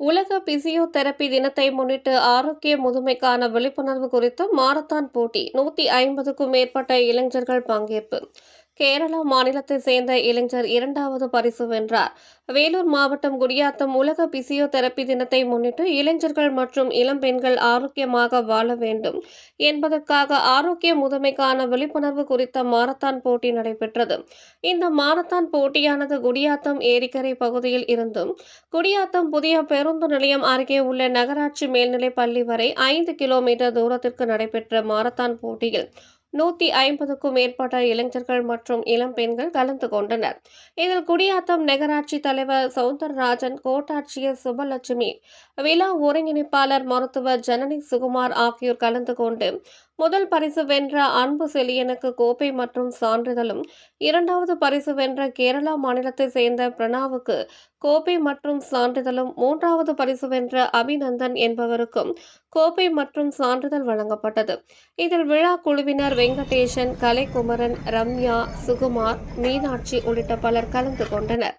உலக பிசியோதெரபி தினத்தை முன்னிட்டு ஆரோக்கிய முதுமைக்கான விழிப்புணர்வு குறித்து மாரத்தான் போட்டி நூற்றி ஐம்பதுக்கும் மேற்பட்ட இளைஞர்கள் பங்கேற்பு. கேரளா மாநிலத்தை சேர்ந்த இளைஞர் இரண்டாவது பரிசு வென்றார். வேலூர் மாவட்டம் குடியாத்தம் உலக பிசியோதெரப்பி தினத்தை முன்னிட்டு இளைஞர்கள் மற்றும் இளம் பெண்கள் ஆரோக்கியமாக வாழ வேண்டும் என்பதற்காக ஆரோக்கிய முதுமைக்கான விழிப்புணர்வு குறித்த மாரத்தான் போட்டி நடைபெற்றது. இந்த மாரத்தான் போட்டியானது குடியாத்தம் ஏரிக்கரை பகுதியில் இருந்தும் குடியாத்தம் புதிய பேருந்து நிலையம் அருகே உள்ள நகராட்சி மேல்நிலைப் பள்ளி வரை ஐந்து கிலோமீட்டர் தூரத்திற்கு நடைபெற்ற மாரத்தான் போட்டியில் நூத்தி ஐம்பதுக்கும் மேற்பட்ட இளைஞர்கள் மற்றும் இளம் பெண்கள் கலந்து கொண்டனர். இதில் குடியாத்தம் நகராட்சி தலைவர் சவுந்தரராஜன் கோட்டாட்சியர் சுபலட்சுமி விழா ஒருங்கிணைப்பாளர் மருத்துவர் ஜனனி சுகுமார் ஆகியோர் கலந்து கொண்டு முதல் பரிசு வென்ற அன்பு செலியனுக்கு கோப்பை மற்றும் சான்றிதழும் இரண்டாவது பரிசு வென்ற கேரளா மாநிலத்தை சேர்ந்த பிரணாவுக்கு கோப்பை மற்றும் சான்றிதழும் மூன்றாவது பரிசு வென்ற அபிநந்தன் என்பவருக்கும் கோப்பை மற்றும் சான்றிதழ் வழங்கப்பட்டது. இதில் விழா குழுவினர் வெங்கடேசன் கலைக்குமரன் ரம்யா சுகுமார் மீனாட்சி உள்ளிட்ட பலர் கலந்து கொண்டனர்.